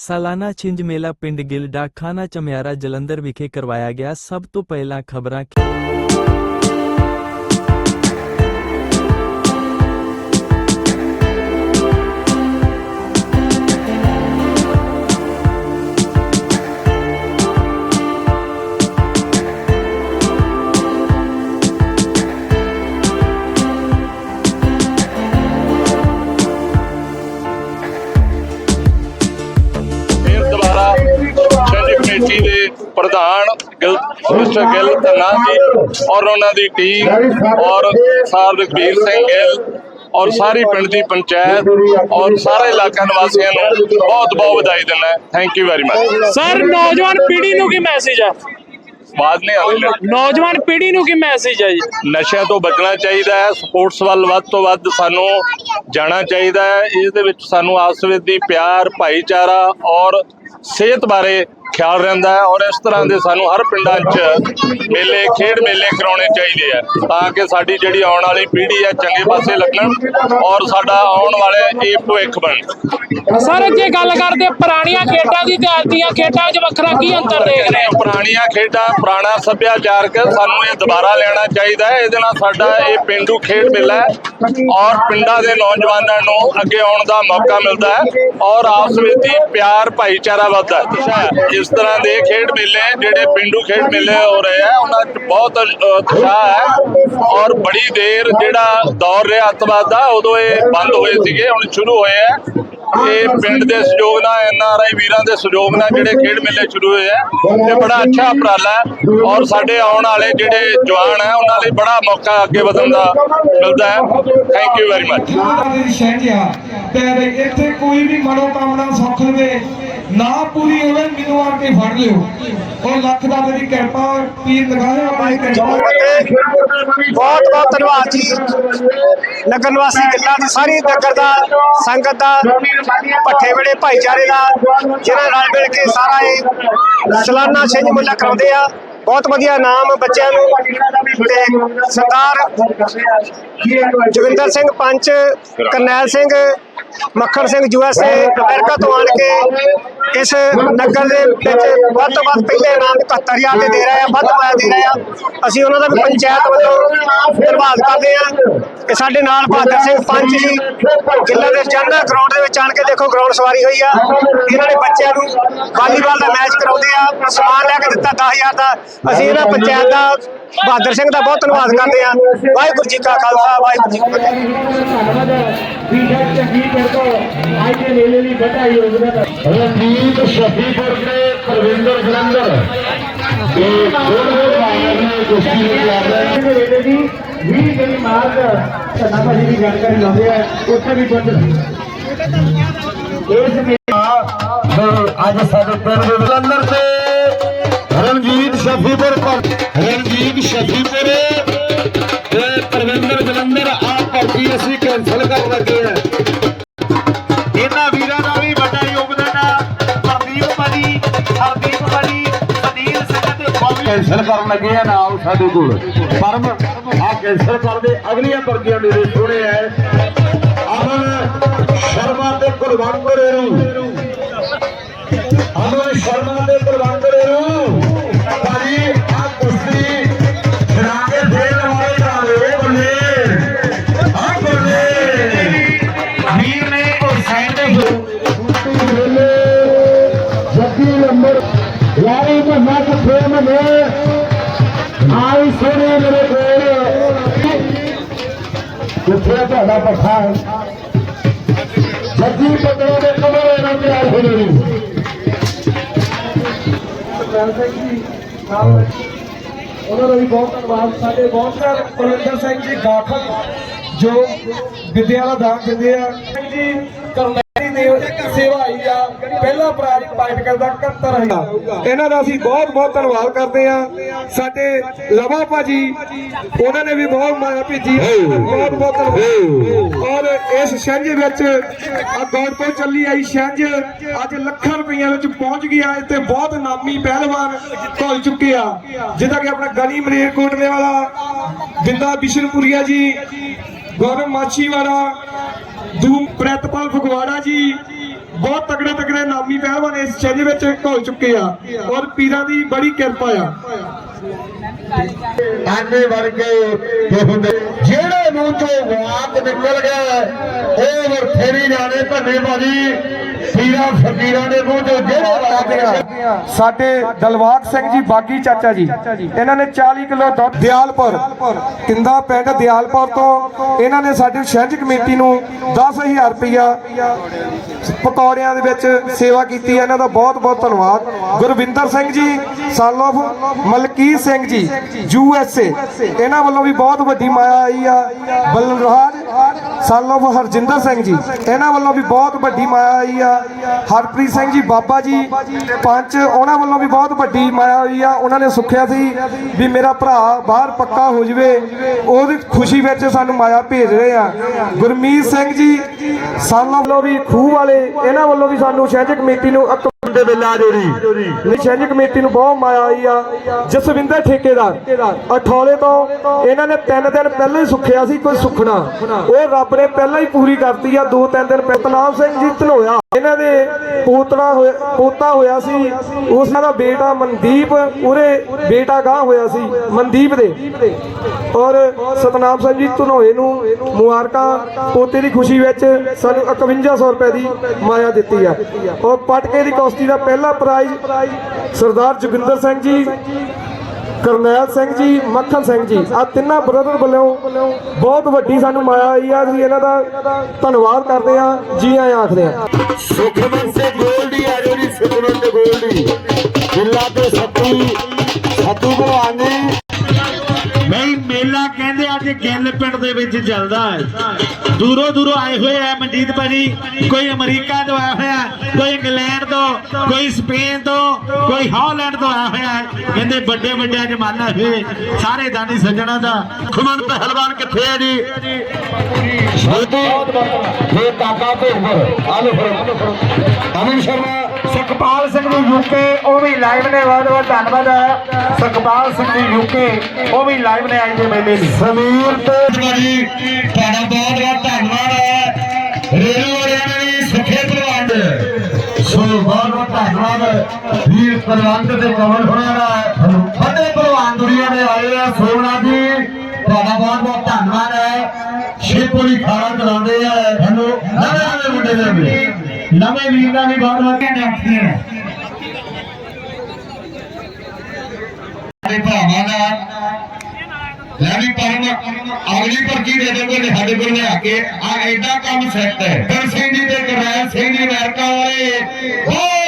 ਸਾਲਾਨਾ ਛਿੰਝ ਮੇਲਾ ਪਿੰਡ ਗਿੱਲ ਡਾਕਖਾਨਾ ਚਮਿਆਰਾ ਜਲੰਧਰ ਵਿਖੇ ਕਰਵਾਇਆ ਗਿਆ ਸਭ ਤੋਂ ਪਹਿਲਾਂ ਖਬਰਾਂ ਪ੍ਰਧਾਨ ਗਿਲ ਮਿਸਟਰ ਗਿੱਲ ਧੰਨਾ ਜੀ ਔਰ ਉਹਨਾਂ ਦੀ ਟੀਮ ਔਰ ਸਾਰ ਰਘਬੀਰ ਸਿੰਘ ਗਿੱਲ ਔਰ ਸਾਰੀ ਪਿੰਡ ਦੀ ਪੰਚਾਇਤ ਔਰ ਸਾਰੇ ਇਲਾਕਾ ਨਿਵਾਸੀਆਂ ਨੂੰ ਬਹੁਤ ਬਹੁਤ ਵਧਾਈ ਦਿੰਦਾ thank you very much sir ਨੌਜਵਾਨ ਪੀੜ੍ਹੀ ਨੂੰ ਕੀ ਮੈਸੇਜ ਹੈ ਬਾਅਦ ਨੇ ਨੌਜਵਾਨ ਪੀੜ੍ਹੀ ਨੂੰ ਕੀ ਮੈਸੇਜ ਹੈ ਜੀ? ਨਸ਼ਿਆਂ ਤੋਂ ਬਚਣਾ ਚਾਹੀਦਾ ਹੈ ਸਪੋਰਟਸ ਵੱਲ ਵੱਧ ਤੋਂ ਵੱਧ ਸਾਨੂੰ ਜਾਣਾ ਚਾਹੀਦਾ ਹੈ। ਇਸ ਦੇ ਵਿੱਚ ਸਾਨੂੰ ਆਪਸ ਵਿੱਚ ਦੀ ਪਿਆਰ ਭਾਈਚਾਰਾ ਔਰ ਸਿਹਤ ਬਾਰੇ ਖਿਆਲ ਰਹਿੰਦਾ ਹੈ ਔਰ ਇਸ ਤਰ੍ਹਾਂ ਦੇ ਸਾਨੂੰ ਹਰ ਪਿੰਡਾਂ 'ਚ ਮੇਲੇ ਖੇਡ ਮੇਲੇ ਕਰਾਉਣੇ ਚਾਹੀਦੇ ਆ ਤਾਂ ਕਿ ਸਾਡੀ ਜਿਹੜੀ ਆਉਣ ਵਾਲੀ ਪੀੜ੍ਹੀ ਹੈ ਚੰਗੇ ਪਾਸੇ ਲੱਗਣ ਔਰ ਸਾਡਾ ਆਉਣ ਵਾਲੇ ਇਹ ਭਵਿੱਖ ਬਣ। ਸਰ ਜੇ ਗੱਲ ਕਰਦੇ ਪੁਰਾਣੀਆਂ ਖੇਡਾਂ ਦੀ ਤੇ ਅੱਜ ਦੀਆਂ ਖੇਡਾਂ 'ਚ ਵੱਖਰਾ ਕੀ ਅੰਤਰ ਦੇਖ ਰਹੇ ਹੋ? ਪੁਰਾਣੀਆਂ ਖੇਡਾਂ ਪੁਰਾਣਾ ਸੱਭਿਆਚਾਰਕ ਸਾਨੂੰ ਇਹ ਦੁਬਾਰਾ ਲੈਣਾ ਚਾਹੀਦਾ ਹੈ। ਇਹਦੇ ਨਾਲ ਸਾਡਾ ਇਹ ਪਿੰਡੂ ਖੇਡ ਮੇਲਾ ਹੈ ਔਰ ਪਿੰਡਾਂ ਦੇ ਨੌਜਵਾਨਾਂ ਨੂੰ ਅੱਗੇ ਆਉਣ ਦਾ ਮੌਕਾ ਮਿਲਦਾ ਹੈ ਔਰ ਆਪਸ ਵਿੱਚ ਹੀ ਪਿਆਰ ਭਾਈਚਾਰਾ ਵੱਧਦਾ ਹੈ। ਇਸ ਤਰ੍ਹਾਂ ਦੇ ਖੇਡ ਮੇਲੇ ਜਿਹੜੇ ਪਿੰਡੂ ਖੇਡ ਮੇਲੇ ਹੋ ਰਹੇ ਆ। ਉਹਨਾਂ 'ਚ ਬਹੁਤ ਉਤਸ਼ਾਹ ਹੈ ਔਰ ਬੜੀ ਦੇਰ ਜਿਹੜਾ ਦੌਰ ਰਿਹਾ ਅੱਤਵਾਦ ਦਾ, ਉਦੋਂ ਇਹ ਬੰਦ ਹੋਏ ਸੀਗੇ, ਹੁਣ ਸ਼ੁਰੂ ਹੋਏ ਆ। ਇਹ ਪਿੰਡ ਦੇ ਸਹਿਯੋਗ ਨਾਲ, ਐਨ ਆਰ ਆਈ ਵੀਰਾਂ ਦੇ ਸਹਿਯੋਗ ਨਾਲ ਜਿਹੜੇ ਖੇਡ ਮੇਲੇ ਸ਼ੁਰੂ ਹੋਏ ਆ, ਇਹ ਬੜਾ ਅੱਛਾ ਉਪਰਾਲਾ ਹੈ ਔਰ ਸਾਡੇ ਆਉਣ ਵਾਲੇ ਜਿਹੜੇ ਜਵਾਨ ਹੈ, ਉਹਨਾਂ ਲਈ ਬੜਾ ਮੌਕਾ ਅੱਗੇ ਵਧਣ ਦਾ ਮਿਲਦਾ ਹੈ। ਥੈਂਕ ਯੂ ਵੈਰੀ ਮਚ ਤੇ ਇੱਥੇ ਕੋਈ ਵੀ ਮਨੋਕਾਮਨਾ ਸੁੱਖ ਲਵੇ ਨਾ ਪੂਰੀ ਹੋਵੇ, ਮੈਨੂੰ ਆ ਕੇ ਫੜ ਲਿਓ। ਉਹ ਲੱਖ ਦਾ ਮੇਰੀ ਕਿਰਪਾ, ਪੀਰ ਲਗਾਏ ਆਪਣੀ ਕਿਰਪਾ। ਬਹੁਤ ਬਹੁਤ ਧੰਨਵਾਦ ਜੀ। ਨਗਰ ਨਿਵਾਸੀ ਗਿੱਲਾਂ ਦੀ ਸਾਰੀ ਨਗਰ ਦਾ, ਸੰਗਤ ਦਾ, ਭੱਠੇ ਵੇਲੇ ਭਾਈਚਾਰੇ ਦਾ ਜਿਹੜਾ ਰਲ ਮਿਲ ਕੇ ਸਾਰਾ ਇਹ ਸਾਲਾਨਾ ਛਿੰਝ ਮੇਲਾ ਕਰਾਉਂਦੇ ਆ। ਬਹੁਤ ਵਧੀਆ ਨਾਮ ਬੱਚਿਆਂ ਨੂੰ ਤੇ ਸਰਦਾਰ ਜੋਗਿੰਦਰ ਸਿੰਘ ਪੰਚ, ਕਰਨੈਲ ਸਿੰਘ, ਮੱਖਣ ਸਿੰਘ ਯੂਐਸਏ ਅਮਰੀਕਾ ਤੋਂ ਆਣ ਕੇ ਇਸ ਨਗਰ ਦੇ ਵਿੱਚ ਵੱਧ ਤੋਂ ਵੱਧ ਪਹਿਲੇ ਨਾਮ 71000 ਦੇ ਦੇ ਰਹੇ ਆ, ਵੱਧ ਪਾਇਆ ਦੇ ਰਹੇ ਆ। ਅਸੀਂ ਉਹਨਾਂ ਦਾ ਵੀ ਪੰਚਾਇਤ ਵੱਲੋਂ ਧੰਨਵਾਦ ਕਰਦੇ ਆ। ਕਿ ਸਾਡੇ ਨਾਲ ਬਹਾਦਰ ਸਿੰਘ ਪੰਚ ਜੀ, ਜ਼ਿਲ੍ਹਾ ਦੇ ਜਨਰਲ ਗਰਾਊਂਡ ਦੇ ਵਿੱਚ ਆਣ ਕੇ ਦੇਖੋ ਗਰਾਊਂਡ ਸਵਾਰੀ ਹੋਈ ਆ। ਇਹਨਾਂ ਨੇ ਬੱਚਿਆਂ ਨੂੰ ਵਾਲੀਬਾਲ ਦਾ ਮੈਚ ਕਰਾਉਂਦੇ ਆ। ਸਮਾਨ ਲੈ ਕੇ ਦਿੱਤਾ 10000 ਦਾ। ਅਸੀਂ ਇਹਨਾਂ ਪੰਚਾਇਤ ਦਾ ਬਹਾਦਰ ਸਿੰਘ ਦਾ ਬਹੁਤ ਧੰਨਵਾਦ ਕਰਦੇ ਆ ਵਾਹਿਗੁਰੂ ਜੀ ਕਾ ਖਾਲਸਾ ਵਾਹਿਗੁਰੂ ਜੀ ਕੀ ਫਤਿਹ। ਰਣਜੀਤ ਸ਼ਫੀਪੁਰ ਦੇ ਪ੍ਰਵਿੰਦਰ ਜਲੰਧਰ ਇਹ ਦੋਨੋਂ ਭਾਈਆਂ ਨੇ ਕੁਸ਼ਤੀ ਵਿੱਚ ਆ ਭਾਜੀ ਦੀ ਜਾਣਕਾਰੀ ਲਾਉਂਦੇ ਉੱਥੇ ਵੀ ਪਹੁੰਚ ਇਸ ਮੇਲਾ ਅੱਜ ਸਾਡੇ ਪਿੰਡ ਦੇ ਜਲੰਧਰ ਤੇ ਰਣਜੀਤ ਸ਼ਫੀਪੁਰ ਰਣਜੀਤ ਸ਼ਫੀਪੁਰ ਤੇ ਪ੍ਰਵਿੰਦਰ ਜਲੰਧਰ ਆ ਭਰਤੀ ਅਸੀਂ ਕੈਂਸਲ ਕਰਨ ਲੱਗੇ ਆ। ਇਹਨਾਂ ਵੀਰਾਂ ਦਾ ਵੀ ਵੱਡਾ ਯੋਗਦਾਨ ਆ। ਪ੍ਰਦੀਪ ਭਾਜੀ, ਹਰਦੀਪ ਭਾਜੀ ਸੁਨੀਲ ਸਿੰਘ ਤੇ ਬੋਬੀ ਕੈਂਸਲ ਕਰਨ ਲੱਗੇ ਆ ਨਾਲ ਸਾਡੇ ਕੋਲ। ਪਰਮ, ਆ ਕੈਂਸਲ ਕਰਦੇ, ਅਗਲੀਆਂ ਵਰਗੀਆਂ ਮੇਰੇ ਸੋਹਣੇ ਆ ਅਮਨ ਸ਼ਰਮਾ ਤੇ ਕੁਲਵੰਤ ਕੋਰੇ ਨੂੰ ਅਮਨ ਸ਼ਰਮਾ ਤੇ ਕੁਲਵੰਤ ਕੋਰੇ ਕਿੱਥੇ ਤੁਹਾਡਾ ਪੱਖਾ ਹੈ ਜੱਗੀ ਪਤਰੋ ਦੇ ਕਮਰੇ ਨਾਲ ਤਿਆਰ ਹੋ ਨੇ ਉਹਨਾਂ ਦਾ ਵੀ ਬਹੁਤ ਧੰਨਵਾਦ। ਸਾਡੇ ਬਹੁਤ ਸਾਰੇ ਪ੍ਰਵਿੰਦਰ ਸਿੰਘ ਜੀ ਗਾਖਲ ਜੋ ਵਿਦਿਆ ਦਾ ਦਾਨ ਦਿੰਦੇ ਆ। ਜੀ ਆ ਪਹਿਲਾ ਪ੍ਰਾਈਜ਼ 71000 ਇਹਨਾਂ ਦਾ ਅਸੀਂ ਬਹੁਤ ਬਹੁਤ ਧੰਨਵਾਦ ਕਰਦੇ ਆ ਸਾਡੇ ਲਵਾ ਭਾਜੀ, ਉਹਨਾਂ ਨੇ ਵੀ ਬਹੁਤ ਮਾਇਆ ਭੇਜੀ। ਬਹੁਤ ਬਹੁਤ ਧੰਨਵਾਦ। ਔਰ ਇਸ ਛੰਝ ਵਿੱਚ ਆ ਗੌੜ ਚੱਲੀ ਆਈ ਛੰਝ, ਅੱਜ ਲੱਖਾਂ ਰੁਪਈਆ ਵਿੱਚ ਪਹੁੰਚ ਗਿਆ। ਤੇ ਬਹੁਤ ਨਾਮੀ ਪਹਿਲਵਾਨ ਘੁਲ ਚੁੱਕੇ ਆ। ਜਿੱਦਾਂ ਕਿ ਆਪਣਾ ਗਨੀ ਮਲੇਰਕੋਟਲੇ ਵਾਲਾ ਬਿੰਦਾ ਬਿਸ਼ਨਪੁਰੀਆ ਜੀ, ਗੌਰਵ ਮਾਛੀ ਵਾਲਾ ਦੂ ਪ੍ਰਿਤਪਾਲ ਫਗਵਾੜਾ ਜੀ ਬਹੁਤ ਤਗੜੇ ਤਗੜੇ ਨਾਮੀ ਪਹਿਲਵਾਨ ਇਸ ਸ਼ੈਲੀ ਵਿੱਚ ਘੁਲ ਚੁੱਕੇ ਆ ਔਰ ਪੀਰਾਂ ਦੀ ਬੜੀ ਕਿਰਪਾ ਆ। ਆਨੇ ਵਰਗੇ ਜਿਹੜੇ ਮੂੰਹ ਚੋਂ ਵਾਕ ਨਿਕਲ ਗਿਆ, ਉਹ ਵਰਥੇਰੀ ਜਾਣੇ ਧੰਨੇ ਭਾਜੀ। ਪੀਰਾਂ ਫਕੀਰਾਂ ਦੇ ਮੂੰਹ ਚੋਂ ਜਿਹੜੇ ਨਿਕਲ ਸਾਡੇ ਦਲਵਾਗ ਸਿੰਘ ਜੀ ਬਾਗੀ ਚਾਚਾ ਜੀ ਇਹਨਾਂ ਨੇ 40 ਕਿਲੋ ਦੁੱਧ ਦਿਆਲਪੁਰ ਕਿੰਦਾ ਪਿੰਡ ਦਿਆਲਪੁਰ ਤੋਂ ਇਹਨਾਂ ਨੇ ਸਾਡੀ ਸ਼ਹਿਜ ਕਮੇਟੀ ਨੂੰ 10000 ਰੁਪਇਆ ਪਕੌੜਿਆਂ ਦੇ ਵਿੱਚ ਸੇਵਾ ਕੀਤੀ ਹੈ। ਇਹਨਾਂ ਦਾ ਬਹੁਤ ਬਹੁਤ ਧੰਨਵਾਦ। Gurvinder Singh ji ਸਾਲੋਫ Malkit Singh ji U S A ਇਹਨਾਂ ਵੱਲੋਂ ਵੀ ਬਹੁਤ ਵੱਡੀ ਮਾਇਆ ਆਈ ਆ। ਬਲਰਾਜ ਸਾਲੋਫ ਹਰਜਿੰਦਰ ਸਿੰਘ ਜੀ ਇਹਨਾਂ ਵੱਲੋਂ ਵੀ ਬਹੁਤ ਵੱਡੀ ਮਾਇਆ ਆਈ ਆ। ਹਰਪ੍ਰੀਤ ਸਿੰਘ ਜੀ, ਬਾਬਾ ਜੀ, ਪੰਚ, ਉਹਨਾਂ ਵੱਲੋਂ ਵੀ ਬਹੁਤ ਵੱਡੀ ਮਾਇਆ ਹੋਈ ਆ। ਉਹਨਾਂ ਨੇ ਸੁੱਖਿਆ ਸੀ ਵੀ ਮੇਰਾ ਭਰਾ ਬਾਹਰ ਪੱਕਾ ਹੋ ਜਵੇ। ਉਹਦੀ ਖੁਸ਼ੀ ਵਿੱਚ ਸਾਨੂੰ ਮਾਇਆ ਭੇਜ ਰਹੇ ਆ। ਗੁਰਮੀਤ ਸਿੰਘ ਜੀ ਸਾਲਾਂ ਵੱਲੋਂ ਵੀ ਖੂਹ ਵਾਲੇ, ਇਹਨਾਂ ਵੱਲੋਂ ਵੀ ਸਾਨੂੰ ਸ਼ਹਿਜ ਕਮੇਟੀ ਨੂੰ ਦੇ ਵੇਲਾ ਜੋੜੀ। ਨਿਸ਼ਾਨੀ ਕਮੇਟੀ ਨੂੰ ਬਹੁਤ ਮਾਇਆ ਆਈ ਆ। ਜਸਵਿੰਦਰ ਠੇਕੇਦਾਰ, ਅਠੌਲੇ ਤੋਂ ਇਹਨਾਂ ਨੇ ਤਿੰਨ ਦਿਨ ਪਹਿਲਾਂ ਹੀ ਸੁੱਖਿਆ ਸੀ ਕੋਈ ਸੁਖਣਾ। ਉਹ ਰੱਬ ਨੇ ਪਹਿਲਾਂ ਹੀ ਪੂਰੀ ਕਰਤੀ ਆ, ਦੋ ਤਿੰਨ ਦਿਨ ਪਹਿਲਾਂ। ਸਿੰਘ ਜੀ ਧਨੋਇਆ। ਇਹਨਾਂ ਦੇ ਪੋਤੜਾ ਪੋਤਾ ਹੋਇਆ ਸੀ। ਉਸ ਦਾ ਬੇਟਾ ਮਨਦੀਪ ਉਹਦੇ ਬੇਟਾ ਗਾਂ ਹੋਇਆ ਸੀ, ਮਨਦੀਪ ਦੇ। ਔਰ ਸਤਨਾਮ ਸਿੰਘ ਜੀ ਧਨੋਏ ਨੂੰ ਮੁਬਾਰਕਾਂ। ਪੋਤੇ ਦੀ ਖੁਸ਼ੀ ਵਿੱਚ ਸਾਨੂੰ 5100 ਰੁਪਏ ਦੀ ਮਾਇਆ ਦਿੱਤੀ ਆ। ਔਰ ਪਟਕੇ ਦੀ ਕੁਸ਼ਤੀ ਦਾ ਪਹਿਲਾ ਪ੍ਰਾਈਜ਼ ਸਰਦਾਰ ਜੋਗਿੰਦਰ ਸਿੰਘ ਜੀ, ਕਰਨੈਲ ਸਿੰਘ ਜੀ, ਮੱਖਣ ਸਿੰਘ ਜੀ। ਆ ਤਿੰਨਾਂ ਬ੍ਰਦਰ ਵੱਲੋਂ ਬਹੁਤ ਵੱਡੀ ਸਾਨੂੰ ਮਾਇਆ ਆਈ ਆ। ਅਸੀਂ ਇਹਨਾਂ ਦਾ ਧੰਨਵਾਦ ਕਰਦੇ ਆ ਜੀ ਆਇਆਂ ਆਖਦੇ ਆ ਸੁਖਮਨ ਸੇ ਗੋਲਡੀ ਆ ਜਿਹੜੀ ਸੁਖਮਨ ਤੇ ਗੋਲਡੀ ਜਿੱਲਾ ਤੇ ਸੱਤੂ ਸੱਤੂ ਭਲਵਾਨ ਨੇ ਅੱਜ ਗਿੱਲ ਪਿੰਡ ਦੇ ਵਿੱਚ ਚੱਲਦਾ ਹੈ। ਦੂਰੋਂ ਦੂਰੋਂ ਆਏ ਹੋਏ ਆ ਮਨਜੀਤ ਭਾਜੀ। ਕੋਈ ਅਮਰੀਕਾ ਤੋਂ ਆਇਆ ਹੋਇਆ ਕੋਈ ਇੰਗਲੈਂਡ ਤੋਂ, ਕੋਈ ਸਪੇਨ ਤੋਂ, ਕੋਈ ਹਾਲੈਂਡ ਤੋਂ ਆਇਆ ਹੋਇਆ ਹੈ। ਕਹਿੰਦੇ ਵੱਡੇ ਵੱਡੇ ਜਮਾਨਾ ਹੋਏ ਸਾਰੇ ਦਾਨੀ ਸੱਜਣਾ ਦਾ। ਸੁਖਮਨ ਪਹਿਲਵਾਨ ਕਿੱਥੇ ਹੈ ਜੀ? ਸੱਤੂ ਇਹ ਕਾਕਾ ਭੇਜਰ ਆਲੋ ਫਰੋ ਅਮਨ ਸ਼ਰਮਾ। ਸੁਖਪਾਲ ਸਿੰਘ ਜੀ ਯੂਕੇ ਉਹ ਵੀ ਲਾਈਵ ਨੇ, ਬਹੁਤ ਬਹੁਤ ਧੰਨਵਾਦ। ਸੁਖਪਾਲ ਸਿੰਘ ਜੀ ਯੂਕੇ ਉਹ ਵੀ ਲਾਈਵ ਨੇ ਆਏ ਦੇ ਮੇਲੇ ਲਈ ਸਮੀਰ ਤੇ ਜੀ ਤੁਹਾਡਾ ਬਹੁਤ ਬਹੁਤ ਧੰਨਵਾਦ ਹੈ। ਰੇਲੂ ਵਾਲਿਆਂ ਨੇ ਸੁਖੇ ਭਲਵਾਨ ਸੋ ਬਹੁਤ ਬਹੁਤ ਧੰਨਵਾਦ। ਵੀਰ ਪ੍ਰਵੰਤ ਤੇ ਕਮਲ ਹੋਣਾ ਦਾ ਫਤਿਹ ਭਲਵਾਨ ਦੁਨੀਆ ਦੇ ਆਏ ਆ। ਸੋਨਾ ਜੀ, ਤੁਹਾਡਾ ਬਹੁਤ ਬਹੁਤ ਧੰਨਵਾਦ ਹੈ। ਸ਼ੇਪੋਲੀ ਖਾਣਾ ਚਲਾਉਂਦੇ ਆ। ਸਾਨੂੰ ਨਵੇਂ ਨਵੇਂ ਮੁੰਡੇ ਦੇ ਨਵੇਂ ਵੀਰ ਦਾ ਵੀ ਬਹੁਤ ਬਹੁਤ ਧੰਨਵਾਦ ਹੈ ਸਾਡੇ ਭਰਾਵਾਂ ਦਾ ਲੈ ਵੀ ਪਰਮ ਅਗਲੀ ਪਰਚੀ ਦੇ ਦੋਗੇ ਸਾਡੇ ਕੋਲ ਲਿਆ ਕੇ ਆ ਐਡਾ ਕੰਮ ਸੈੱਟ ਹੈ ਦਰ ਸਿੰਘ ਜੀ ਤੇ ਕਰਨੈਲ ਸਿੰਘ ਜੀ ਅਮਰੀਕਾ ਵਾਲੇ ਬਹੁਤ